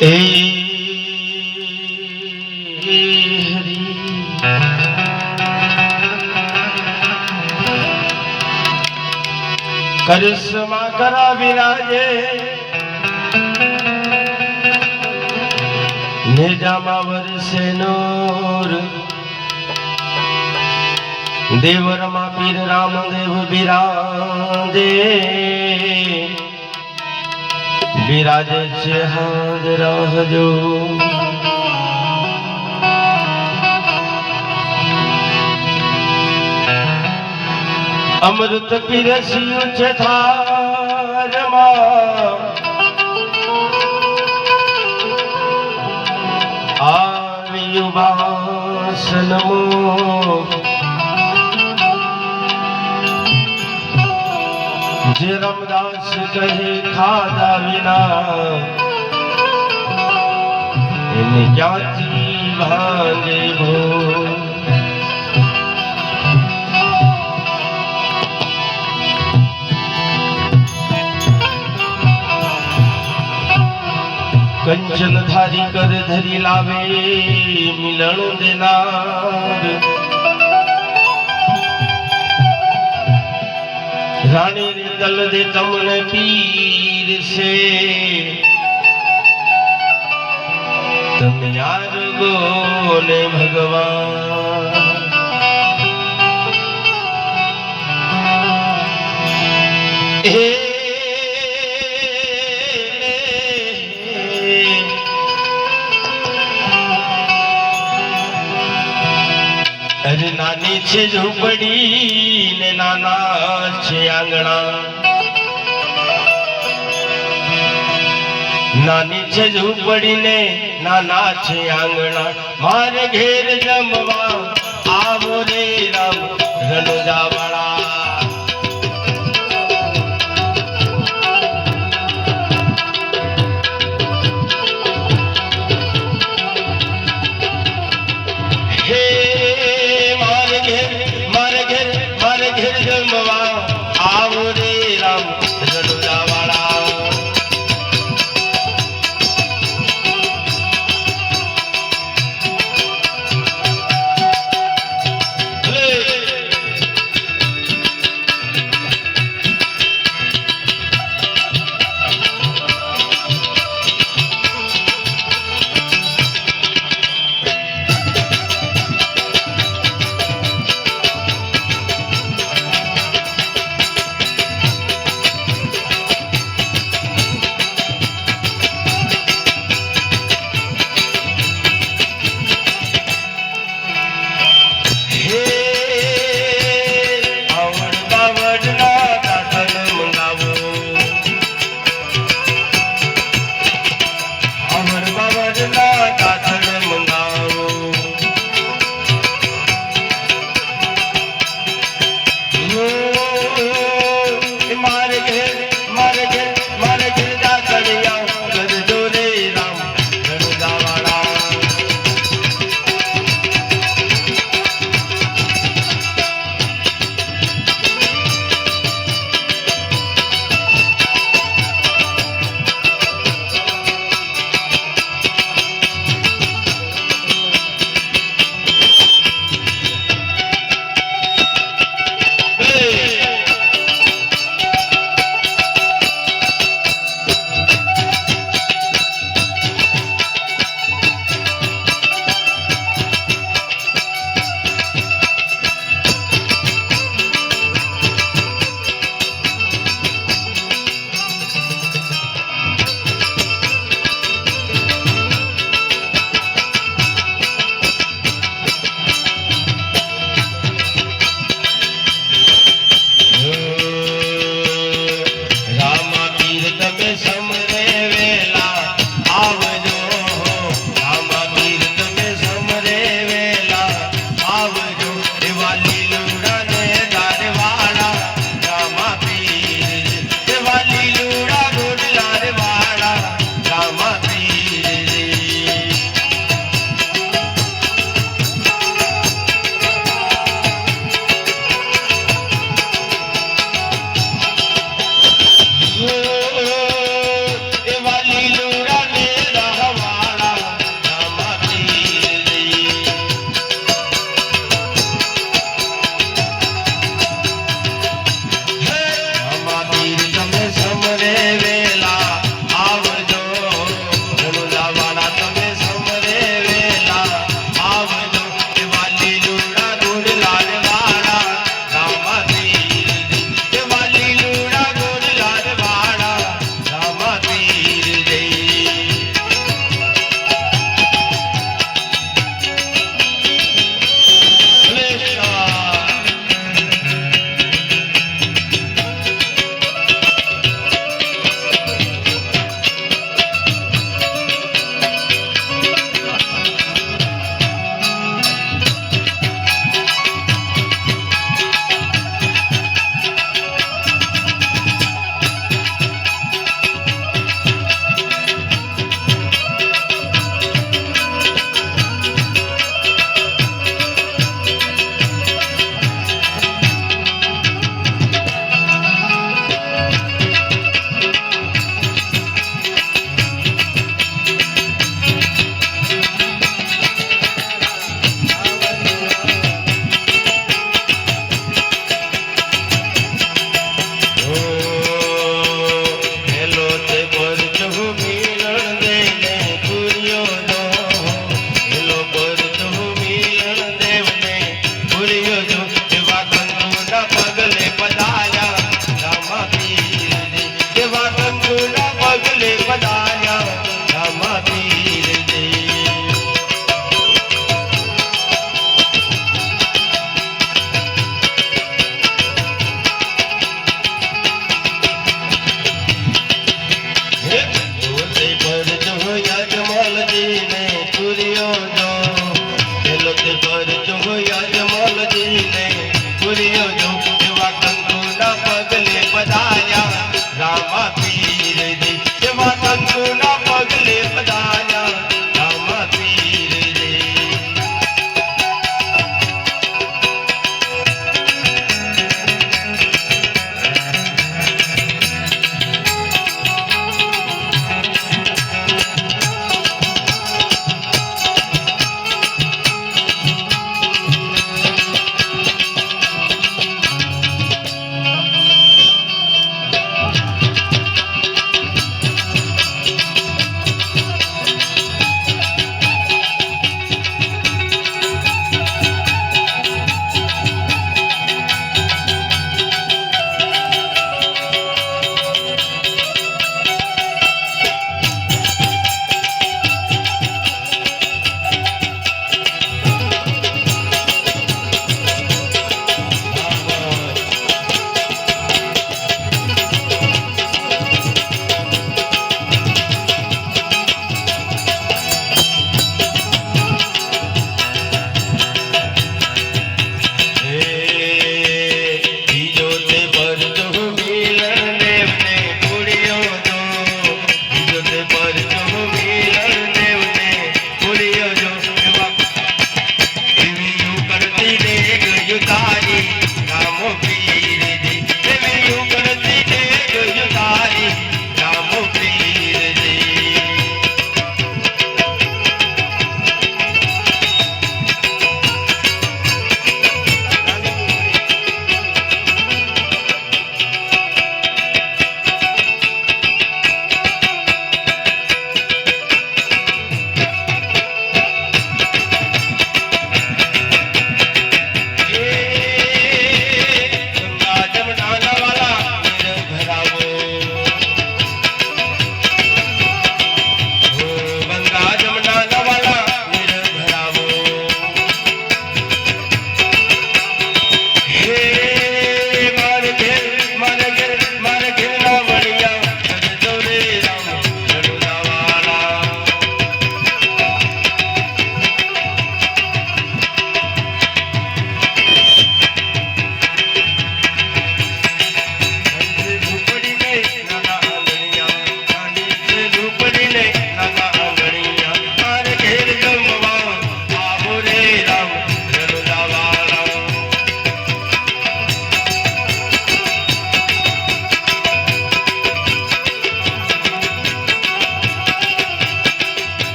કરિશ્મા કરા બિરાજે નેજામાં વરસે નૂર. દેવરમાં પીર રામદેવ બિરાજે. બિરાજે છે હાજર હજો. અમૃત પીરસ્યું છે થારમાં. આવ્યું વાસનમો. જે રમદાસ કહે, ખાધા વિના. એને ક્યાંથી ભાગે ભો કંચન ધારી કર ધરી લાવે, મિલણ દેનાર. રાણી ને દે તમને પીર છે તમે યાર ગોને ભગવાન હે અરે નાની છે ઝૂંપડી ને નાના છે આંગણા. નાની છે ઝૂંપડી ને નાના છે આંગણા. મારે ઘેર જમવા આવો રે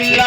ಇಲ್ಲ